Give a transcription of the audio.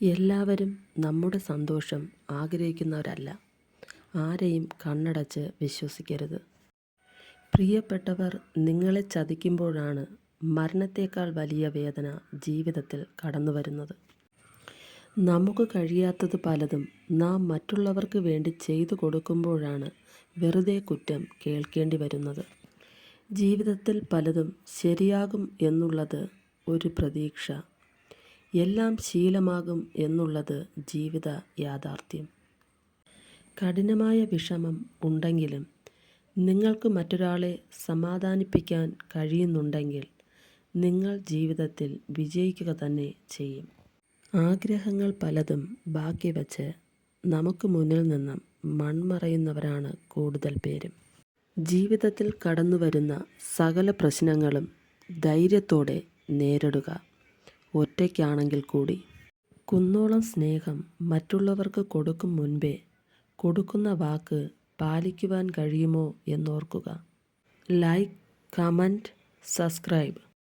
എല്ലാവരും നമ്മുടെ സന്തോഷം ആഗ്രഹിക്കുന്നവരല്ല. ആരെയും കണ്ണടച്ച് വിശ്വസിക്കരുത്. പ്രിയപ്പെട്ടവർ നിങ്ങളെ ചതിക്കുമ്പോഴാണ് മരണത്തേക്കാൾ വലിയ വേദന ജീവിതത്തിൽ കടന്നു വരുന്നത് നമുക്ക് കഴിയാത്തത് പലതും നാം മറ്റുള്ളവർക്ക് വേണ്ടി ചെയ്തു കൊടുക്കുമ്പോഴാണ് വെറുതെ കുറ്റം കേൾക്കേണ്ടി വരുന്നത്. ജീവിതത്തിൽ പലതും ശരിയാകും എന്നുള്ളത് ഒരു പ്രതീക്ഷ. എല്ലാം ശീലമാകും എന്നുള്ളത് ജീവിത യാഥാർത്ഥ്യം. കഠിനമായ വിഷമം ഉണ്ടെങ്കിലും നിങ്ങൾക്ക് മറ്റൊരാളെ സമാധാനിപ്പിക്കാൻ കഴിയുന്നുണ്ടെങ്കിൽ നിങ്ങൾ ജീവിതത്തിൽ വിജയിക്കുക തന്നെ ചെയ്യും. ആഗ്രഹങ്ങൾ പലതും ബാക്കി വച്ച് നമുക്ക് മുന്നിൽ നിന്നും മൺമറയുന്നവരാണ് കൂടുതൽ പേരും. ജീവിതത്തിൽ കടന്നു വരുന്ന സകല പ്രശ്നങ്ങളും ധൈര്യത്തോടെ നേരിടുക. ഒറ്റയ്ക്കാണെങ്കിൽ കൂടി. കുന്നോളം സ്നേഹം മറ്റുള്ളവർക്ക് കൊടുക്കും മുൻപേ കൊടുക്കുന്ന വാക്ക് പാലിക്കുവാൻ കഴിയുമോ എന്നോർക്കുക. Like comment subscribe.